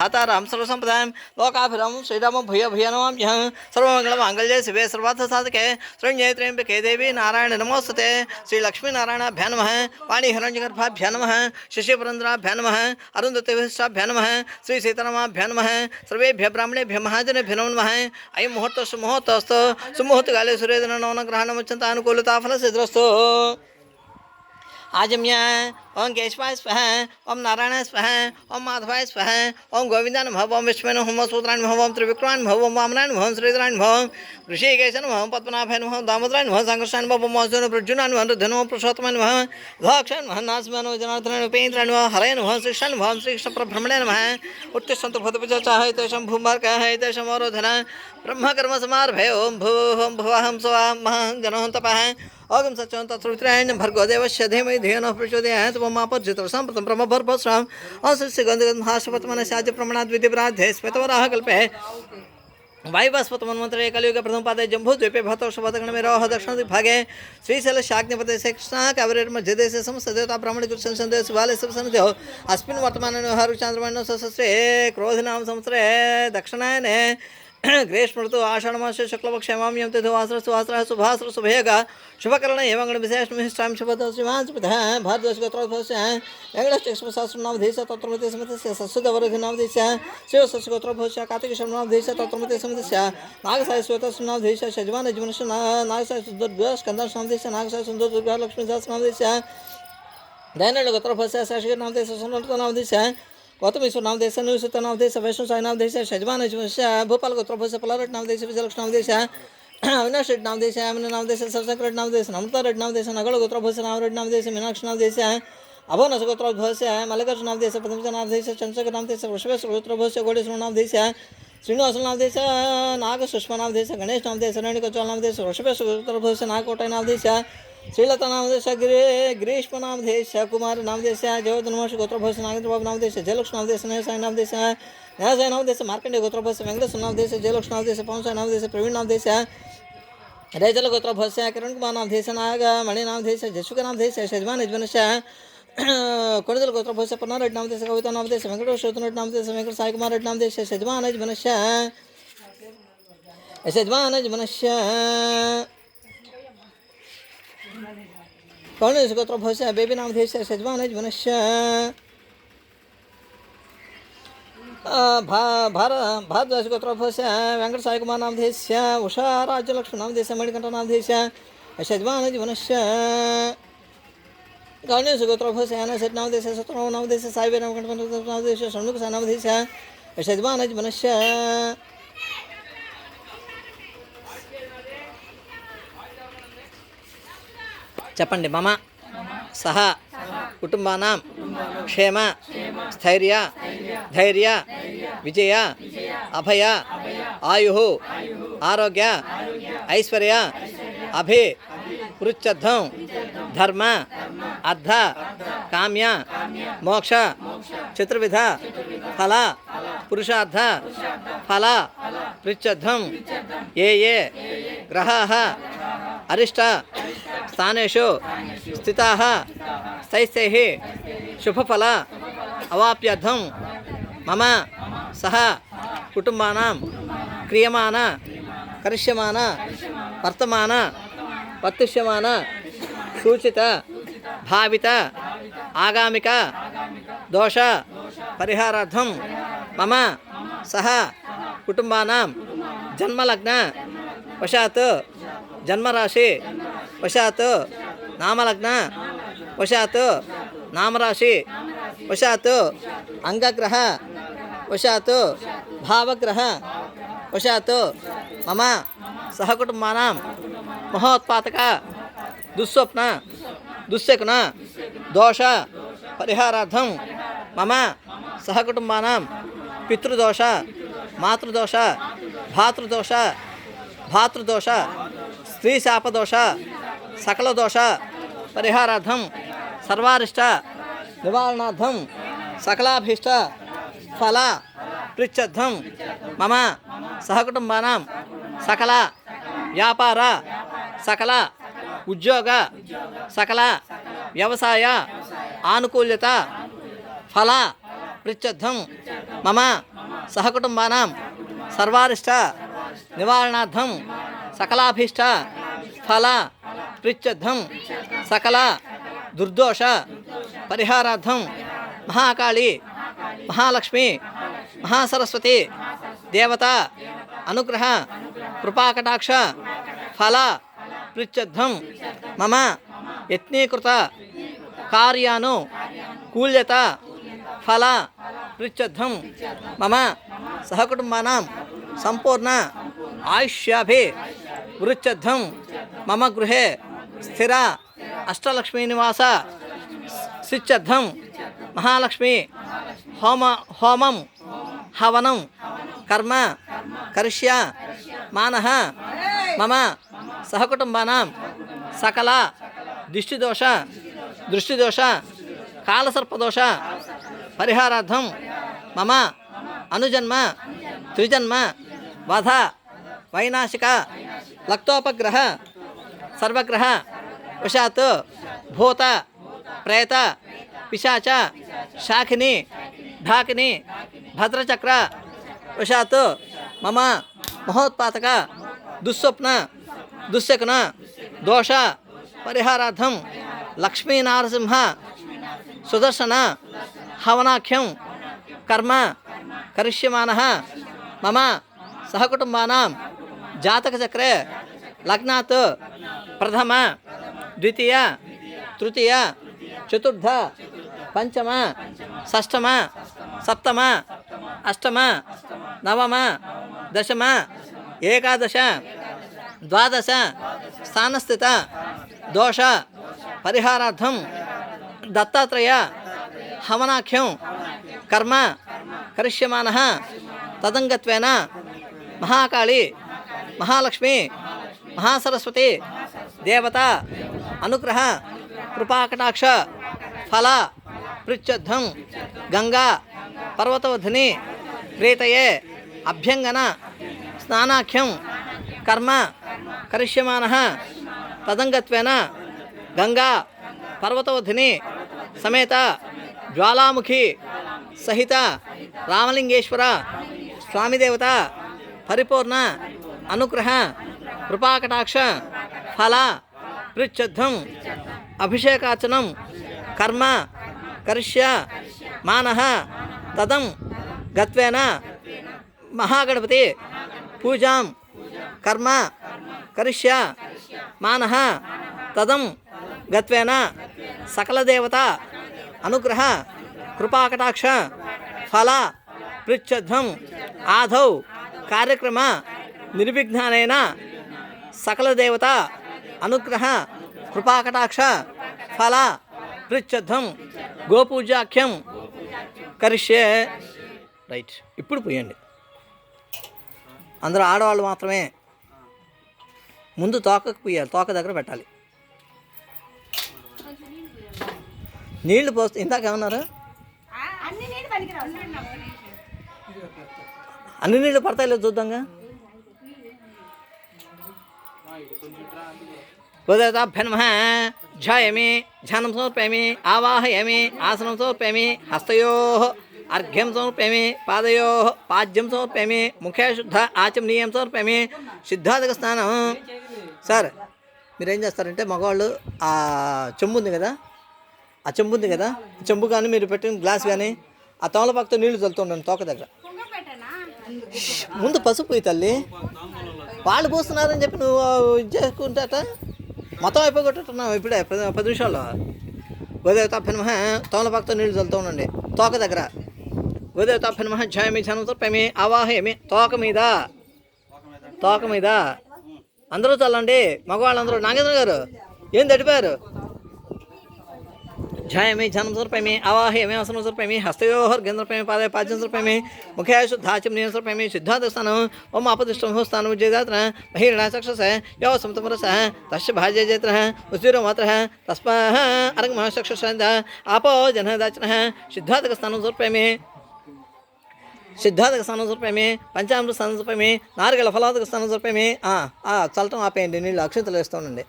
आता राम सर्वसंप्रदायम लोकाभिराम श्रीराम भूय भूय नम यहाँ सर्वमंगल मंगल्य शिवे सर्वार्थ साधके सृण्य त्र्यंबके देवी नारायण नमोस्ते श्री लक्ष्मी नारायण भ्या मह पाणी हिरण्यगर्भाभ्या नम शशिपुरंद्राभ्या नम अरुंधतिभ्या मह श्री सीतारामाभ्या नम, सर्वेभ्य ब्राह्मणेभ्य महाजनेभ्य नमो नम। अयि मुहूर्त सुमुहूर्तस्त सुमुहूर्त काले सूर्य नवनग्रह अनुकूलता फल सिद्रस्तो आजम्य, ओम केशवाय स्वः ओम नारायणाय स्वः ओम माधवाय स्वः ओम गोविंदान भव ओम विश्वेन भव सूत्रान भव ओम त्रिविक्रमान् भव ओम वामनान भव श्रीधरान भव ऋषिकेशन भव पद्मनाभन भव दामोदरान भव संकर्षान भव मौजन प्रजुनान भव धनो पुरुषोत्तमन भव धाक्षण भव नासमन जनार्दन उपेन्द्रन भव हरयन भव श्रीशन भव श्रीकृष्ण प्रभ्रमणेन भव उत्तिष्ठन्तु भूतपिचाह तेषां भूमार्गः तेषां अवरोधन ब्रह्मकर्म समारभे ओम भू ओम भुवहं, स्वाहं, महं, जनोहं, तपः। अगम सच्चौत्रायण भर्गोदेवश्य धीमहि धियो प्रचोदयात्। ममापर्जितरसां प्रथम प्रम भर्भस्रां असस्य गन्धगन्धाशपतमनशाद्य प्रमणाद्विधिपराध्ये स्मितवराः कल्पे। वायुवास्पतमन्वन्तरे कलयुग प्रथम पादे भत भतोषपतगण में रोह दक्षिण भागे। श्रीशैल शाग्निपते से कृष्णः कवरेर मध्यदे से समसदेवता ब्राह्मण कृष्ण संदेह सुबाले सब सन्देह अस्मिन् वर्तमानो हरुचान्द्रमण्यो सहस्रे क्रोधनाम संवत्सरे, दक्षिणायने ग्रेष्मृतो आषाढ़मासे शुक्लपक्ष एमाम्यं तिथो वास्त्रस्तु वास्त्रः शुभास्त्र शुभयग शुभकर्ण एवं गणविशेषमिष्टां शुभतः शिवांशुपतः भारद्वजगोत्रोद्भवस्य एङ्गलश्चक्षुशास्त्रनामधेश तत्रमते समितस्य सत्सुदवरुधिनामधेश शिवसस्यगोत्रोद्भवस्य कार्तिकशर्मनामधेश तत्रमते समितस्य नागसायस्वेतस्नामधेश शजमानजीवनस्य नागसायसुन्दरद्वयस्कन्दर्शनामधेश नागसायसुन्दरद्वयलक्ष्मीदासनामधेश दैनगोत्रोभवस्य शासकनामधेश सुनर्तनामधेश सुन्दरदुर्गा लक्ष्मीदासनामधीश दयानगोत्रोद्भवस्य शासकीयनामधीश सुन्दरनामधीश गौतमेश्वर नाम देश निवसित नाम देश वैष्णव साई नाम देश शजमान भोपाल गोत्रभस पलारट नाम देश विजयलक्ष्मी नाम देश अविनाश रेड्डी नाम देश अमिन नाम देश सबशंकर रेड्डी नाम देश नमता रेड्डी नाम देश नगड़ गोत्रभस नाम रेड्डी नाम देश मीनाक्षी नाम देश अभोनस गोत्रभस मल्लिकार्जुन नाम देश पद्मज नाम देश चंद्रशेखर नाम देश वृषभेश्वर गोत्रभस गोडेश्वर नाम देश श्रीनिवास नाम देश नाग सुषमा नाम देश गणेश नाम देश रेणुकचौल नाम देश वृषभेश्वर श्रीलता नाम देश गिरे ग्रीष्म नाम नामदेश कुमार नाम देश है जो नामदेश गोत्र गोत्रभस नागेंद्र बाबू नाम देश है जयलक्ष नाम देश नहीं साई नाम देश है नया साई नाम देश मार्कंडे गोत्र गोत्रभस वेंकटेश है जयलक्ष नाम देश पवन साई नाम देश प्रवीण नाम देश है रेजल गोत्र भस है किरण कुमार नाम नामदेश नाग मणि नाम देश है जशुका नाम देश है शेजमान यजमान से है कुंडल गोत्र भोष है पन्ना नामदेश जशुक नामदेश शजमान यजमनश ಕೊಡದಲ್ ಗೋತ್ರ ಭವಿಷ್ಯ ಪನ್ನಾರೆಡ್ ನಾಮದೇಶ ಕವಿತಾ ನಾಮದೇಶ ವೆಂಕಟೇಶ ಶೋತನಡ್ ನಾಮದೇಶ ವೆಂಕಟ ಸಾಯಿಕುಮಾರ್ ರೆಡ್ ನಾಮದೇಶ ಶಜಮಾನಜ್ ಮನಶ್ಯ ಶಜಮಾನಜ್ ಮನಶ್ಯ कौन गोत्र भविष्य बेबी नाम देश सजमान मनुष्य भार, भारद्वाज गोत्र भविष्य वेंकट साई कुमार नाम देश उषा राज्यलक्ष्मी नाम देश मणिकंठ नाम देश सजमान मनुष्य कौन गोत्र भविष्य न सट नाम देश सत्र नाम देश साई नाम नाम देश षणमुख नाम देश सजमान मनुष्य చెప్పండి మమ సహ కుటుంబానాం క్షేమ స్థైర్య ధైర్య విజయ అభయ ఆయు ఆరోగ్య ఐశ్వర్య అభి వృచ్చర్థం ధర్మ అర్థ కామ్య మోక్ష చతుర్విధ ఫల పురుషార్థ ఫల పృచ్చర్థం ఏ ఏ గ్రహాः అరిష్ట स्थानु स्थित। स्थैस्यैः शुभफल अवाप्यर्थं मम सह कुटुबा क्रियमाण क्यम वर्तमान वर्तिष्यम सूचित, भावित, आगामिक, दोष परिहारार्थं मम सह कुटुबा जन्मलग्न, वशात् जन्मराशि, वशात नामलग्न, वशात नामराशि, वशात अंगग्रह वशात भावग्रह, वशात मम सहकुटुंबा महोत्पातक दुस्वप्न दुस्शकन दोष परहाराधम मम सहकुटुंबा पितृदोष, मातृदोष, भातृदोष भातृदोष స్త్రీ శాపదోష సకల దోష పరిహారార్థం సర్వారిష్ట నివారణార్థం సకలాభీష్ట ఫల పృచ్చర్థం మమ సహకుటుంబానాం సకల వ్యాపార సకల ఉద్యోగ సకల వ్యవసాయ ఆనుకూల్యత ఫల పృచ్చద్ధం మమ సహకుటుంబానాం సర్వారిష్ట నివారణార్థం సకలాభీష్ట ఫల ప్రిత్యర్థం సకల దుర్దోష పరిహారార్థం మహాకాళి మహాలక్ష్మి మహాసరస్వతి దేవత అనుగ్రహ కృపాకటాక్ష ఫల ప్రిత్యర్థం మమ యత్నీకృత కార్యాను కూల్యత ఫల ప్రిత్యర్థం మమ సహకుటుంబానాం సంపూర్ణ ఆయుష్యాభి వృచ్చద్ధం మమ గృహే స్థిర అష్టలక్ష్మీనివాస సిచ్చద్ధం మహాలక్ష్మి హోమ హోమం హవనం కర్మ కరిష్య మానః మమ సహకుటుంబానాం సకల దిష్టిదోష దృష్టిదోష కాలసర్పదోష పరిహారార్థం మమ అనుజన్మ త్రిజన్మ వధ వైనాశిక लक्तोपग्रह, सर्वग्रह वशात् भूत, प्रेत, पिशाच, शाखिनी, ढाकिनी, भद्रचक्र वशात् मम महोत्पातक दुस्वप्न दुस्शकन दोष परिहाराधम लक्ष्मी नारसिंह सुदर्शन हवनाख्यम कर्म करिष्यमानः मम सहकुटुंबानां ಜಾತಕಚಕ್ರ ಲಗ್ನಾತ್ ಪ್ರಥಮ ದ್ವಿತೀಯ ತೃತೀಯ ಚತುರ್ಥ ಪಂಚಮ ಷಷ್ಠಮ ಸಪ್ತಮ ಅಷ್ಟಮ ನವಮ ದಶಮ ಏಕಾದಶ द्वादश, स्थानस्थित, दोष परिहारार्थम दत्तात्रेय, हवनाख्यं, कर्म, करिष्यमाणः, तदङ्गत्वेन, महाकाली మహాలక్ష్మి మహాసరస్వతి దేవత అనుగ్రహ కృపాకటాక్ష ఫల పృచ్చద్ధం గంగా పర్వతవధిని ప్రీతయే అభ్యంగన స్నానాఖ్యం కర్మ కరిష్యమాన తదంగత్వేన గంగా పర్వతవధిని సమేత జ్వాలాముఖి సహిత రామలింగేశ్వర స్వామిదేవత పరిపూర్ణ అనుగ్రహ కృపాకటాక్ష ఫల పృచ్ఛద్ధం అభిషేకాచనం కర్మ కరిష్య మానః తదం గత్వేన మహాగణపతి పూజాం కర్మ కరిష్య మానః తదం గత్వేన సకలదేవత అనుగ్రహ కృపాకటాక్ష ఫల పృచ్ఛద్ధం ఆదౌ కార్యక్రమ నిర్విఘ్నానైన సకల దేవత అనుగ్రహ కృపాకటాక్ష ఫల పృచ్ఛద్ధం గోపూజాఖ్యం కరిష్యే. రైట్ ఇప్పుడు పోయండి. అందరూ ఆడవాళ్ళు మాత్రమే ముందు తోకకు పోయాలి తోక దగ్గర పెట్టాలి. నీళ్ళు పోస్తే ఇందాక ఏమన్నారు? అన్ని నీళ్ళు పనికిరావు అన్ని నీళ్ళు పడతాయి లేదు చూద్దాంగా. ఉదయతాభ్య నమ ధ్యాయమి ధ్యానం సమర్పయామి ఆవాహయామి ఆసనం సమర్పయామి హస్తయో అర్ఘ్యం సమర్పయామి పాదయో పాద్యం సమర్పయామి ముఖే శుద్ధ ఆచమనీయం సమర్పయామి సిద్ధార్థక స్నానం సార్ మీరు చేస్తారంటే మగవాళ్ళు ఆ చెంబు ఉంది కదా? ఆ చెంబు ఉంది కదా? చెంబు కానీ మీరు పెట్టిన గ్లాస్ కానీ ఆ తమలపాకుతో నీళ్ళు చల్లుతుండండి తోక దగ్గర. ముందు పసుపు పోయి తల్లి. వాళ్ళు పోస్తున్నారని చెప్పి నువ్వు ఇది చేసుకుంటాట? మొత్తం అయిపోగొట్టున్నావు ఇప్పుడే పది నిమిషాల్లో. ఉదయ తప్పనిమహ తోమలపాకుతో నీళ్ళు చల్లుతూ ఉండండి. తోక దగ్గర. ఉదయ తప్పనిమహ ఛాయమి ఛానంతో పెమి ఆవాహయమి. తోక మీద. తోక మీద. అందరూ చల్లండి. మగవాళ్ళందరూ. నాగేంద్ర గారు ఏం తడిపారు? ధ్యాయమి ధ్యానం సమర్పయామి ఆవాహయామి ఆసనం సమర్పయామి హస్తయోర్గేంద్ర ప్రేమి పాదే పాద్యం సమర్పయామి ముఖే శుద్ధాచం నియం సమర్పయామి సిద్ధార్థస్థానం ఓం అపదిష్టం స్థానం జయదాత్ర మహిళా సక్షస యో సంతమరస తస్య భాజ్య జేత్ర ఉసిరో మాత్ర తస్మా అరంగ చక్షుష ఆపో జనదాచన దాచన స్థానం సమర్పయామి సిద్ధార్థక స్థానం సమర్పయామి పంచామృత స్థానం సమర్పయామి నారికల ఫలాదక స్థానం సమర్పయామి చల్లటం ఆపేయండి నీళ్ళు అక్షతలు వేస్తూ ఉండండి.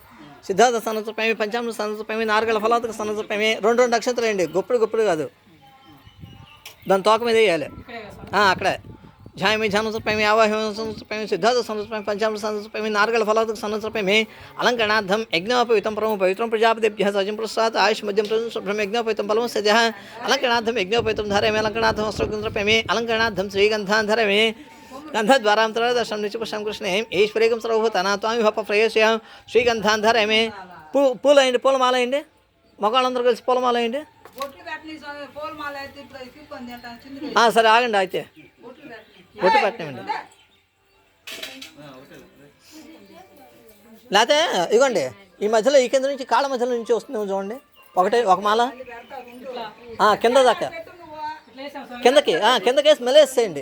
సిద్ధార్థ స్థానం చెప్పామి పంచామృత స్థానం నారగల ఫలాతక స్థానం రెండు రెండు నక్షత్రం వేయండి. గొప్పడు గొప్పడు కాదు. దాని తోక మీద వేయాలి. అక్కడే. ఝాయమి ఝానుసపేమి ఆవాహ్యం సంవత్సరపేమి సిద్ధార్థ సంవత్సరపేమి పంచామృత సంవత్సరపేమి నారగల ఫలాదక సంవత్సరపేమి అలంకరణార్థం యజ్ఞోపవితం పరమ పవిత్రం ప్రజాపతిభ్య సజం ప్రసాద్ ఆయుష్ మధ్యం ప్రజం యజ్ఞోపవితం బలం సజ అలంకరణార్థం యజ్ఞోపవితం ధరమే అలంకరణార్థం వస్త్రగుంద్రపేమి అలంకరణార్థం శ్రీగంధాన్ ధరమే గంధద్వారాంతర దర్శనం నుంచి పుష్పం కృష్ణే ఈశ్వరీకం సర్వభూతాన త్వామి హప ప్రయస్య శ్రీగంధాన్ ధరమే పూ పూలు అయ్యండి పూలమాల అయ్యండి మొగాళ్ళందరూ కలిసి పూలమాల అయ్యండి బొట్లు పెట్టని స్వామి పూలమాల అయితే ఇప్పుడు తిప్పుకొని తింటాను చిందులు ఆ, సరే ఆగండి అయితే బొట్టు పెట్టండి లేకపోతే ఇగోండి ఈ మధ్యలో ఈ కింద నుంచి కాళ్ళ మధ్యలో నుంచి వస్తుంది చూడండి. ఒకటే ఒక మాల. కింద దాకా. కిందకి కిందకేసి మెలేసేయండి.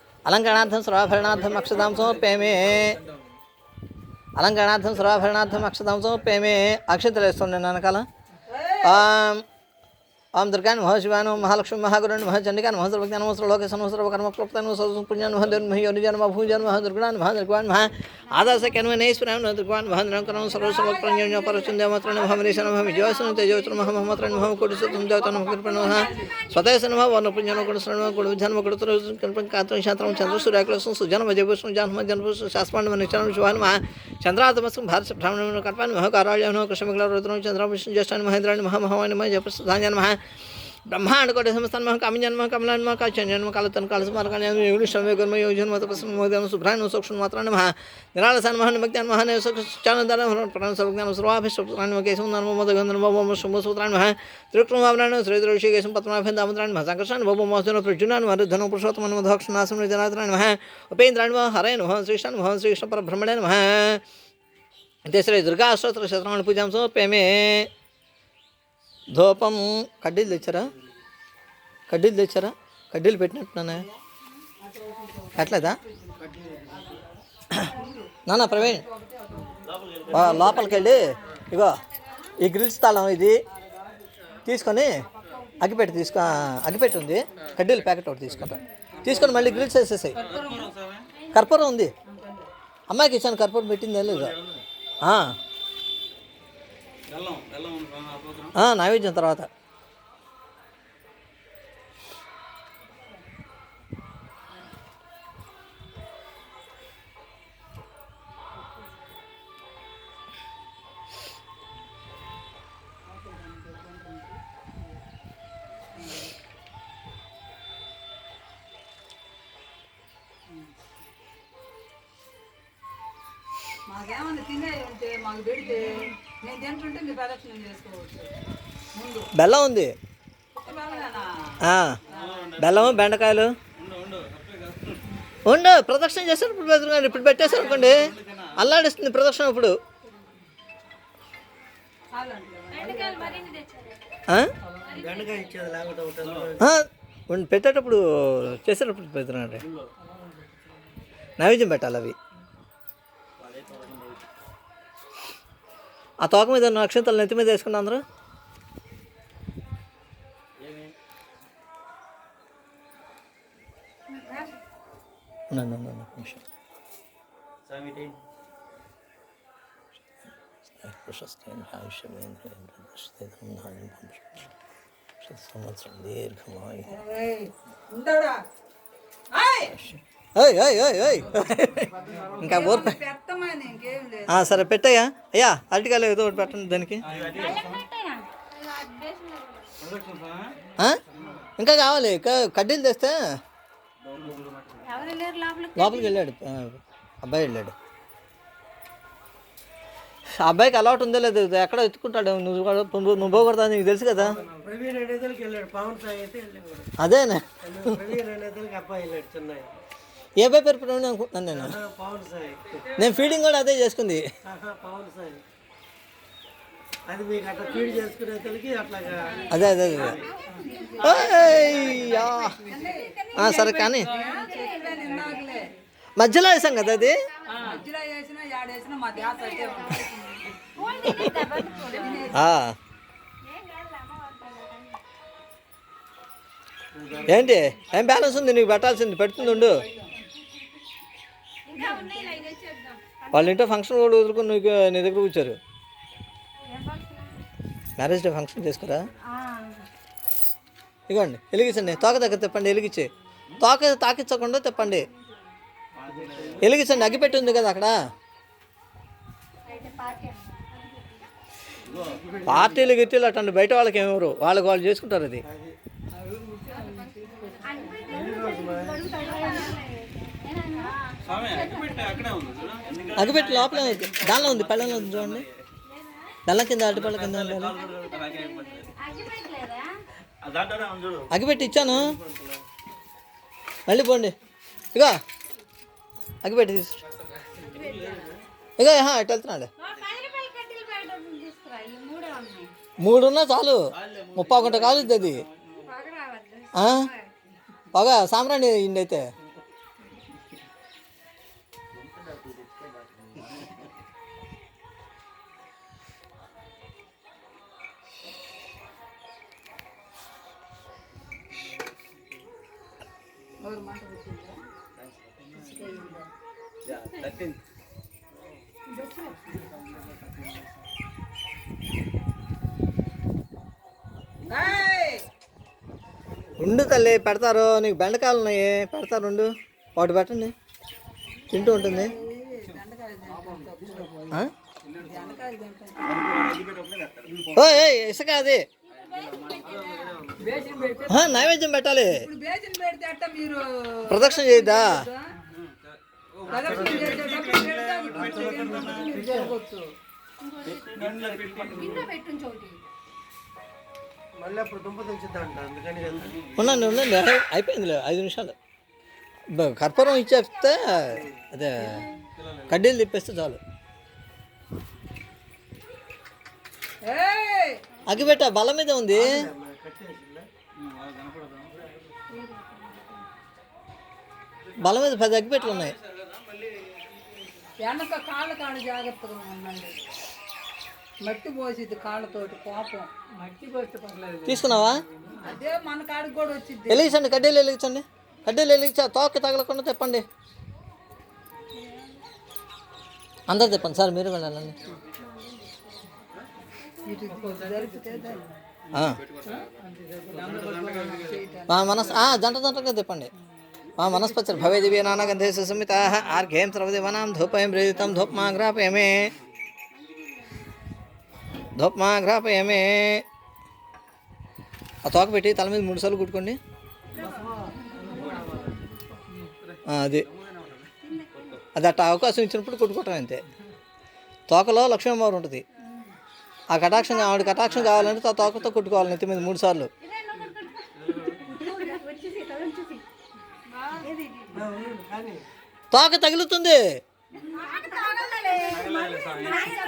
అలంకరణార్థం సర్వాభరణార్థం పెట్టు. ఆయ్! అలంకరణార్థం సర్వాభరణార్థం కోసం వస్తుంది అది ఇప్పుడు వెనకాల కూడా పెట్టని ఇది ఆ, పూలకి తర్వాత వేద్దాం మెళ్ళ తర్వాత వేద్దాం ఆ, ఓకే అటుగా ఒకటి ఇవ్వండి అలంకరణార్థం పుష్పై పూజమే అలంకరణార్థం స్వాభరణార్థం అక్షదాం సమర్పమే ఆయ్. అలంకరణార్థం స్వాభరణార్థం అక్షదాం సమర్పమే అలంకరణార్థం స్వాభరణార్థం అక్షదాం సమర్పమే అక్షతలు వేస్తుండే వెనకాల ఓం ఓం దుర్గాన్ మహ శివాన్ మహాలక్ష్మి మహాగురున్ మహ చండికాన్ మహ సర్వజ్ఞాన మహ సర్వలోక సర్వ కర్మ క్లుప్తాన్ సర్వ పుణ్యాన్ మహ దుర్మహ యోనిజాన్ మహ భూజాన్ మహ దుర్గాన్ మహ దుర్గాన్ మహ ఆదాస కన్వనేశ్వరాన్ దుర్గాన్ మహ నిరంకరం సర్వ సర్వ ప్రణ్యోన్య పరచుం దేవత్రణ మహ మరీశన మహ విజయవసన తేజోత్ర మహ మహమత్రణ మహ కుడి సుతం దేవతన మహ కృపణ మహ స్వతేసన మహ వర్ణ పుణ్యన కుడి శ్రణ కుడి జన్మ కుడి తుర కల్పం కాత్రం శాంతం చంద్ర సూర్యాకులసం సుజన్మ జయభూషణ జన్మ జన్మ శాస్పాండ నిచరణ శివాన్ మహ చంద్రాతమస్కం భారత బ్రాహ్మణ కల్పాన్ మహ కారాళ్య ब्रह्मांड कोटे समस्थान मह कामी जन्म कमलान मह काचन जन्म कालतन काल स्मारकान्य श्रमे कर्म योजन, मत प्रसन्न मोदन शुभ्रान सक्षण मात्रा नमः निरालसान, महन भक्त्यान महन चानदान हरण प्राण सर्वज्ञान सर्वाभिष्टान केशव, नर्म, मद गंधर्व भव शुंभ सूत्रान, मह त्रिक्रम वावरण श्रीधर ऋषि केशव पद्मनाभेन दामोदरान मह संकर्षण भव महोदन प्रजुनान मह, धनु पुरुषोत्तम मह दक्षिणासन जनात्रान मह, उपेन्द्रान, मह, हरेन मह श्रीष्ठान मह श्रीकृष्ण पर भ्रमण मह तेसरे दुर्गा शस्त्र शत्रवण, पूजा समर्पे पेमे ధూపం కడ్డీలు తెచ్చారా? కడ్డీలు తెచ్చారా? కడ్డీలు పెట్టినట్టున్నానే. పెట్టలేదా? నాన్న ప్రవీణ్. లోపలికి వెళ్ళి ఇగో ఈ గ్రిల్స్ తాళం ఇది. తీసుకొని అగ్గిపెట్టి తీసుకో అగ్గిపెట్టి ఉంది. కడ్డీలు ప్యాకెట్ ఒకటి తీసుకుంటా. తీసుకొని మళ్ళీ గ్రిల్స్ వేసేసాయి కర్పూరం ఉంది. అమ్మాయికి ఇచ్చాను కర్పూరం పెట్టిందే లేదు. నైవేద్యం తర్వాత మాకేమన్నా తినే ఉంటే మాకు పెడితే నేను తింటుంటే మీ ప్రదక్షిణ చేసుకోవచ్చు. ముందు. బెల్లం ఉంది. బెల్లము బెండకాయలు. ఉండు ప్రదక్షిణ చేస్తారు ఇప్పుడు పెద్దగారు ఇప్పుడు పెట్టేశారు అనుకోండి. అల్లాడిస్తుంది ప్రదక్షిణ ఇప్పుడు. పెట్టేటప్పుడు చేసేటప్పుడు పెడుతున్నాడు నైవేద్యం పెట్టాలి అవి. ఆ తోక మీద నక్షత్రాలు నెత్తి మీద వేసుకున్నా అందరూ? నిమిషం. ప్రశస్తైన సంవత్సరం దీర్ఘమాయు ఆయ్! ఓయ్ ఓయ్ ఓయ్ ఓయ్. ఇంకా ఆ, సరే పెట్టయ్యా. అయ్యా అరటికాయలు ఏదో ఒకటి పెట్టండి దానికి? ఇంకా కావాలి. ఇంకా కడ్డీలు తెస్తే లోపలికి? లోపలికి వెళ్ళాడు. అబ్బాయి వెళ్ళాడు. అబ్బాయికి అలవాటు ఉందో లేదు. ఎక్కడ ఎత్తుకుంటాడు? నువ్వు కూడా- నువ్వు పోకూడదా? నీకు తెలుసు కదా. అదేనే? ఏ అబ్బాయి పేరు అనుకుంటున్నాను నేను? నేను ఫీడింగ్ కూడా అదే చేసుకుంది. అది అదే అదే సరే కానీ. మధ్యలో వేసాం కదా అది. ఏంటి? ఏం బ్యాలెన్స్ ఉంది? నీకు పెట్టాల్సింది? పెడుతుంది వాళ్ళ ఇంట్లో ఫంక్షన్ కూడా వదులుకుని నీకు నీ దగ్గర కూర్చారు. మ్యారేజ్ డే ఫంక్షన్ చేసుకురా? ఇగోండి వెలిగించండి. తోక దగ్గర తెప్పండి వెలిగించి. తోక తాకించకుండా తెప్పండి. వెలిగించండి అగ్గిపెట్టి ఉంది కదా అక్కడ. పార్టీలు గిట్టీలు అట్టండి బయట వాళ్ళకి ఏమెవరు వాళ్ళకి వాళ్ళు చేసుకుంటారు అది. అగ్గిపెట్టి లోపల ఉంది. దానిలో ఉంది పళ్ళలో ఉంది చూడండి. బెల్లం కింద అరటిపళ్ళ కింద ఉండాలి. అగ్గిపెట్టి ఇచ్చాను. మళ్ళీ పోండి. ఇగో. అగ్గిపెట్టి తీసు ఇగో ఇటు వెళ్తున్నాడు మూడున్నా చాలు. ముప్పై ఒకటి కాలుద్ది అది? పొగ సాంబ్రాణి ఇండి అయితే ఉండు తల్లి పెడతారు. నీకు బెండకాయలు ఉన్నాయి. పెడతారు ఉండు. ఒకటి పెట్టండి. తింటూ ఉంటుంది. ఇసుక అది. నైవేద్యం పెట్టాలి. ప్రదక్షిణ చేయొద్దా? ఉండండి ఉండండి అయిపోయింది అయిపోయిందిలే ఐదు నిమిషాలు. కర్పూరం ఇచ్చేస్తే అదే కడ్డీలు తిప్పేస్తే చాలు. అగ్గిపెట్ట బల మీద ఉంది. బలం మీద పది అగ్గిపెట్టలు ఉన్నాయి. వెనక కాళ్ళ కాళ్ళ జాగ్రత్తగా ఉండండి. మట్టి పోసిద్ది కాళ్ళతోటి కోపం. మట్టి పోస్తే పర్లేదు. తీసుకున్నావా? అదే మన కాడికి కూడా వచ్చింది వెలిగించండి కడ్డీలు వెలిగించండి. కడ్డీలు వెలిగించా తోక తగలకుండా చెప్పండి అందరు చెప్పండి సార్ మీరు వెళ్ళాలండి. ఇటు జరిగితే దాన్ని ఆ. మా మనస్ ఆ, జంట జంటగా చెప్పండి మా మనస్పతి భవే నానగంధే సుసమిత ఆర్ఘేం సర్వదేవనాం ధూపయం ప్రేరితం ధూప్మా గ్రాపయమే ధూప్మా గ్రాపయమే ఆ తోక పెట్టి తల మీద మూడు సార్లు కుట్టుకోండి అది అది అట్ట అవకాశం ఇచ్చినప్పుడు కుట్టుకోవటం అంతే. తోకలో లక్ష్మీవారు ఉంటుంది. ఆ కటాక్షం ఆవిడ కటాక్షం కావాలంటే ఆ తోకతో కుట్టుకోవాలి నెత్తి మీద మూడు సార్లు వచ్చేసి ఇక్కడ వచ్చేసి ఏది ఇది? కానీ తోక తగులుతుంది.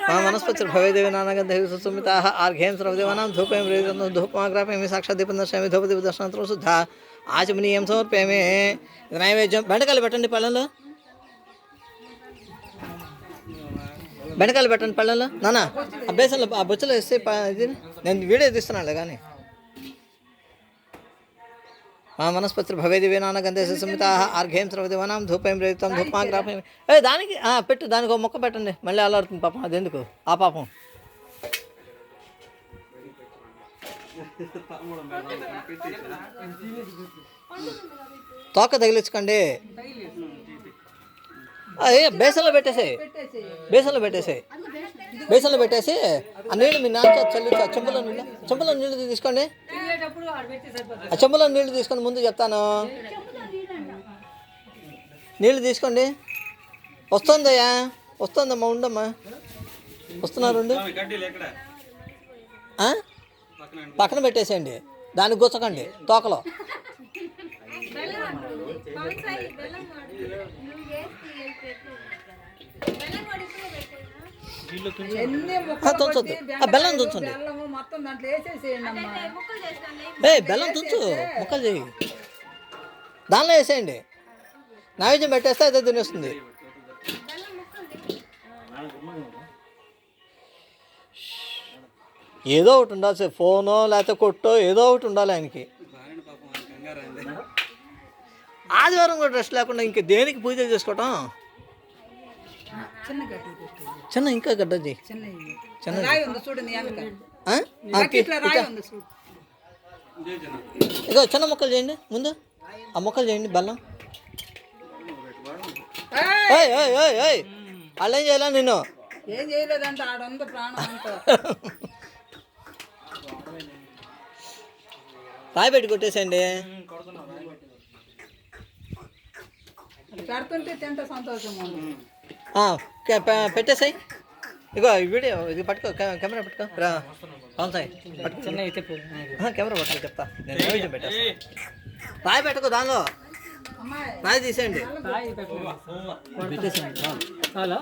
మా మనస్పతి భవేదేవి నానగంధేవి సుస్మిత ఆర్ఘ్యం సర్వదేవానాం ధూపయం ప్రేరితం ధూపమాగ్రాపయమి సాక్షాత్ దీపం దర్శనమి ధూప దీప దర్శనంతో శుద్ధ ఆచమనీయం సమర్పయమే. ఇది నైవేద్యం. బెండకాయలు పెట్టండి పళ్ళలో బెండకాయలు పెట్టండి పళ్ళలో నానా ఆ బేసన్లో ఆ బొచ్చలో వేస్తే ఇది నేను వీడియో తీస్తున్నాను కానీ. మా మనస్పతి భవేది నానగంధే సుస్మిత ఆర్ఘ్యం సర్వదేవానాం ధూపయం ప్రేరితం ధూపమాగ్రాపయం ఏ దానికి పెట్టు దానికి ఒక మొక్క పెట్టండి. మళ్ళీ అల్లాడుతుంది పాపం అది ఎందుకు? ఆ పాపం. తోక తగిలించుకోండి. ఏ బేసన్లో పెట్టేసాయి. బేసన్లో పెట్టేసాయి. బేసన్లో పెట్టేసి ఆ నీళ్ళు మీ నాన్న చల్లి చెంబులో నీళ్ళు చెంబులో నీళ్ళు తీసుకోండి. ఆ చెంబులో నీళ్ళు తీసుకొని ముందు చెప్తాను. నీళ్ళు తీసుకోండి. వస్తుందయ్యా వస్తుందమ్మా ఉండమ్మా. వస్తున్నారు? పక్కన పెట్టేసేయండి. దానికి గుచ్చకండి తోకలో. బెల్లం తుంచొద్దు. కొట్టి, ఆ, బెల్లం తుంచండి. బెల్లము మొత్తం దాంట్లో వేసేసేయండి అమ్మా. ముక్కలు చేస్తాను ఏ బెల్లం తుంచు ముక్కలు చేయి. దానిలో వేసేయండి. నైవేద్యం పెట్టేస్తే అదే తినేస్తుంది. బెల్లం ముక్కలు ఏదో ఒకటి ఉండాలి సార్. ఫోనో లేకపోతే కొట్టో ఏదో ఒకటి ఉండాలి ఆయనకి. ఆదివారం కూడా రెస్ట్ లేకుండా ఇంక దేనికి పూజ చేసుకోవటం? చిన్న ఇంకా గడ్డ చేయి చిన్న ఇవి. చిన్న ముక్కలు చేయండి. ముందు ఆ ముక్కలు చేయండి బెల్లం. వాళ్ళు ఏం చేయాలా నేను ఏం చేయలేదంటే ఆడ ఉంది ప్రాణం రాయి పెట్టి కొట్టేసేయండి. పెడుతుంటే తింటే పె- పెట్టేసాయి ఇగో ఈ వీడియో ఇది పట్టుకో కెమెరా పట్టుకో రా అవును సాయి పట్టుకో చిన్న అయితే కెమెరా పట్టుకో చెప్తా నేను నైవేద్యం పెట్టేస్తా రాయి పెట్టుకో దానిలో రాయి తీసేయండి పెట్టేసేయండి చాలు.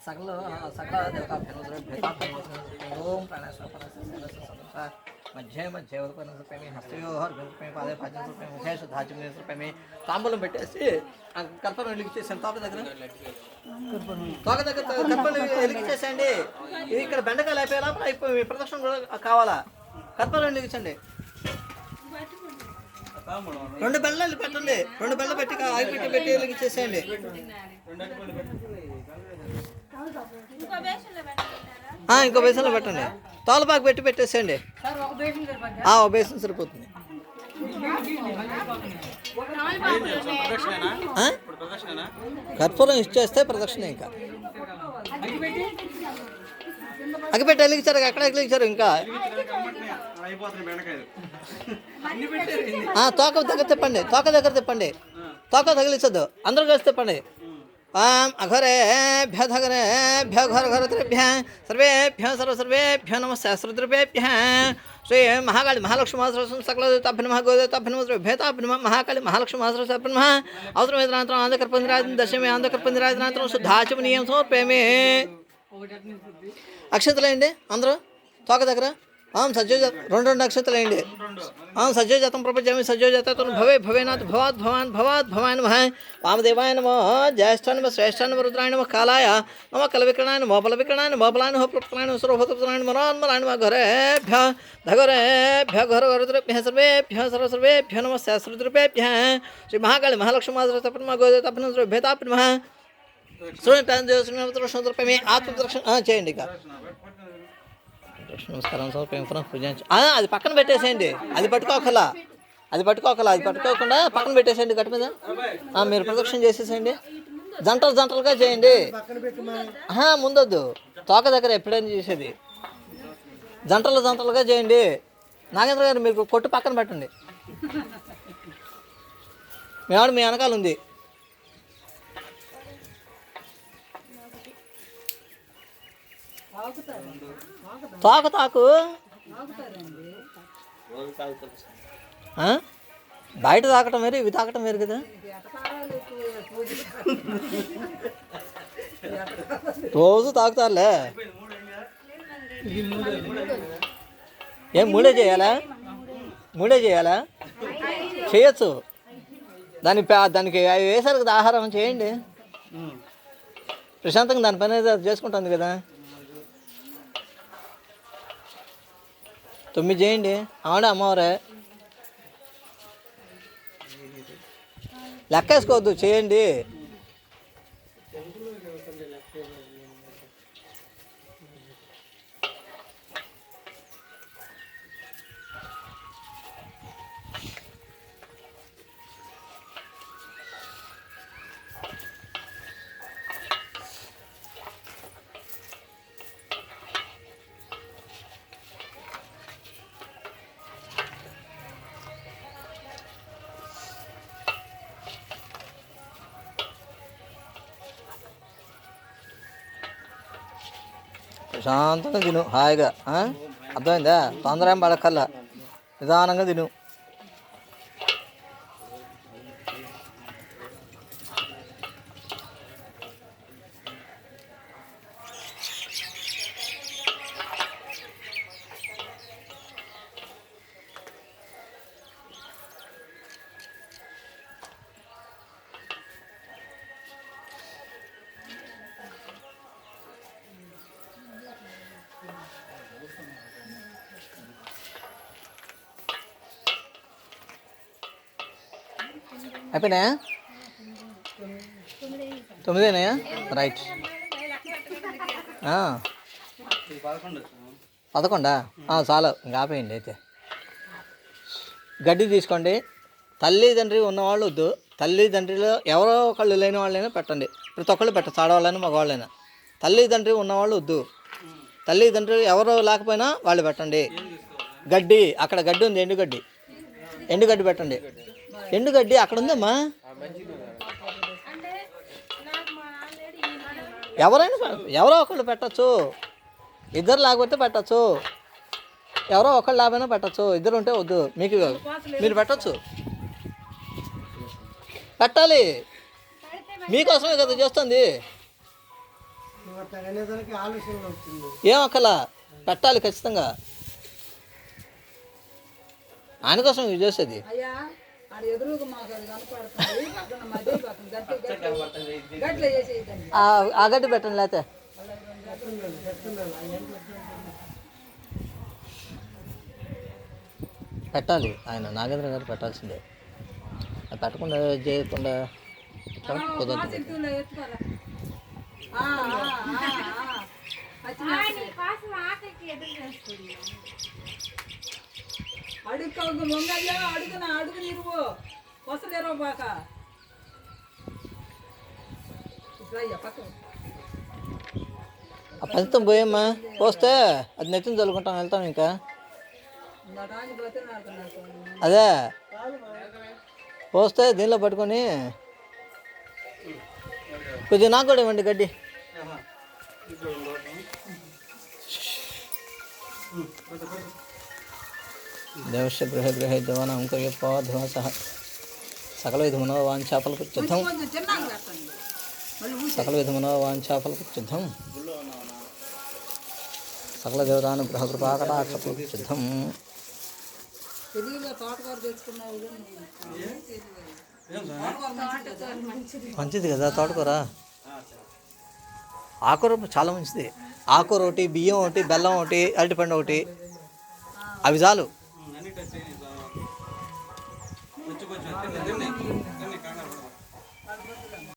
సకల సకల ఓం ప్రాణేశ్వర మధ్య మధ్య రూపాయి హస్తయోహర్పేమి పాదే పాచన రూపాయి ముఖే శుద్ధాచం రూపాయి తాంబూలం పెట్టేసి ఆ కల్పన వెలిగించేసాను తోక దగ్గర? తోక దగ్గర కల్పన వెలిగించేసండి ఇది ఇక్కడ బెండకాయలు లేపేలా అయిపోయి ప్రదక్షిణ కూడా కావాలా? కల్పన వెలిగించండి. రెండు బెల్లలు పెట్టండి. రెండు బెల్ల పెట్టి ఆగి పెట్టి పెట్టి వెలిగించేసేయండి. ఇంకో బేసన్లో పెట్టండి. తోలపాకు పెట్టి పెట్టేసేయండి. ఒక ఓ బేసన్ సరిపోతుంది. కర్పూరం ఇచ్చేస్తే ప్రదక్షిణ ఇంకా. అగిపెట్టి వెలిగించారు ఎక్కడ వెలిగించారు ఇంకా? తోక దగ్గర తిప్పండి తోక దగ్గర తిప్పండి. తోక తగిలించద్దు. అందరూ కలిసి తిప్పండి. ఆం అఘరేభ్య సర్వేభ్య సర్వ సర్వేభ్య నమ శాస్త్రద్రవ్యేభ్య శ్రీ మహాకాళి మహాలక్ష్మీ సకలదేవతాభ్య నమ గోదేవతాభ్య నమ భేతాభ్య నమ మహాకాళి మహాలక్ష్మీ మహాసరస్వాభ్య నమ అవసరం వేదనాంతరం ఆంధ్రకర్పందిరాజం దశమి ఆంధ్రకర్పందిరాజనాంతరం శుద్ధాచమనీయం సమర్పేమే అక్షంతలేండి అందరూ తోక దగ్గర ఆం సజ్జోజాత రెండు రెండు నక్షత్రాలు అయ్యండి ఆం సజ్జోజాతం ప్రపంచమి సజ్జోజాతం భవే భవేనాథ్ భవాత్ భవాన్ భవాత్ భవాన్ నమ వామదేవాయ నమ జ్యేష్ఠ నమ శ్రేష్ఠ నమ రుద్రాయ నమ కాలాయ నమ కలవికరణాయ నమ బలవికరణాయ నమ బలాయ నమ ప్రప్తనాయ నమ సర్వభూతప్రదాయ నమ రాన్మలాయ నమ ఘరేభ్య ధగరేభ్య ఘర ఘరద్రభ్య సర్వేభ్య సర్వ సర్వేభ్య నమ శాస్త్రద్రభ్యేభ్య శ్రీ మహాకాళి మహాలక్ష్మి మాధవ గోదేతాపన భేతాపన సూర్య ఆత్మదర్శనం చేయండి ఇక నమస్కారం సార్ పునః పూజించి. అది పక్కన పెట్టేసేయండి. అది పట్టుకోకలా. అది పట్టుకోకలా. అది పట్టుకోకుండా పక్కన పెట్టేసేయండి గట్టు మీద. మీరు ప్రదక్షిణ చేసేసేయండి. జంటలు జంటలుగా చేయండి. ముందొద్దు. తోక దగ్గర ఎప్పుడైనా చేసేది. జంటలు జంటలుగా చేయండి. నాగేంద్ర గారు మీరు కొట్టు పక్కన పెట్టండి. మీ ఆవిడ మీ వెనకాల ఉంది. తాకు తాకు? బయట తాకటం వేరు ఇవి తాకటం వేరు కదా. రోజు తాగుతారులే ఏం మూడే చేయాలా? మూడే చేయాలా? చేయొచ్చు. దాని దానికి అవి వేసారు కదా ఆహారం చేయండి. ప్రశాంతంగా దాని పని చేసుకుంటుంది కదా. తొమ్మిది చేయండి. అవునా అమ్మవారే. లెక్కేసుకోవద్దు చేయండి. ప్రశాంతంగా తిను హాయిగా అర్థమైందా? తొందర ఏం పడకల్లా నిదానంగా తిను. అయిపోయినాయా తొమ్మిదేనాయా రైట్. పదకొండా? ఆ, చాలు. ఇంకా ఆపేయండి అయితే. గడ్డి తీసుకోండి. తల్లిదండ్రి ఉన్నవాళ్ళు వద్దు. తల్లిదండ్రిలో ఎవరో ఒకళ్ళు లేని వాళ్ళైనా పెట్టండి. ప్రతి ఒక్కళ్ళు పెట్టచ్చు ఆడవాళ్ళైనా మగవాళ్ళైనా. తల్లిదండ్రి ఉన్నవాళ్ళు వద్దు. తల్లిదండ్రి ఎవరో లేకపోయినా వాళ్ళు పెట్టండి. గడ్డి అక్కడ గడ్డి ఉంది. ఎండుగడ్డి ఎండుగడ్డి పెట్టండి. ఎండుగడ్డి అక్కడ ఉందమ్మా. ఎవరైనా ఎవరో ఒకళ్ళు పెట్టచ్చు. ఇద్దరు లేకపోతే పెట్టచ్చు. ఎవరో ఒకళ్ళు లాభైనా పెట్టచ్చు. ఇద్దరు ఉంటే వద్దు. మీకు మీరు పెట్టచ్చు. పెట్టాలి. మీకోసమే కదా చేస్తుంది. ఏం ఒకలా పెట్టాలి ఖచ్చితంగా. ఆయన కోసం చేసేది. అయ్యా ఆడ ఎదురుగా మాకు అది కనపడుతుంది. పక్కన మధ్య పక్కన గట్టి గట్టి గట్ల చేసేదండి ఆ- ఆ గడ్డి పెట్టండి లేకపోతే పెట్టాలి. ఆయన నాగేంద్ర గారు పెట్టాల్సిందే. అది పెట్టకుండా చేయకుండా కుదరదు. కోసం ఆకలికి ఎదురు చేస్తుంది అడుగు అడుగున అడుగు నిరువు వసలేరో బాక. ఆ పంచితం పోయమ్మా పోస్తే అది నెత్తిన చల్లుకుంటాం వెళ్తాం ఇంకా. అదే. పోస్తే దీనిలో పట్టుకొని కొద్దిగా నాకు కూడా ఇవ్వండి గడ్డి. దేవస్య గృహ గృహ జవాన అంకర్యపాధ్వాస సకల విధమున వాంఛాఫల కృత్యుద్ధం సకల విధమున సకల దేవతానుగ్రహ కృపాకటాక్షఫల కృత్యుద్ధం మంచిది కదా తోటకూర? ఆకుకూర చాలా మంచిది. ఆకూర ఒకటి బియ్యం ఒకటి బెల్లం ఒకటి అరటిపండు ఒకటి. అవి చాలు. कुछ कुछ नहीं।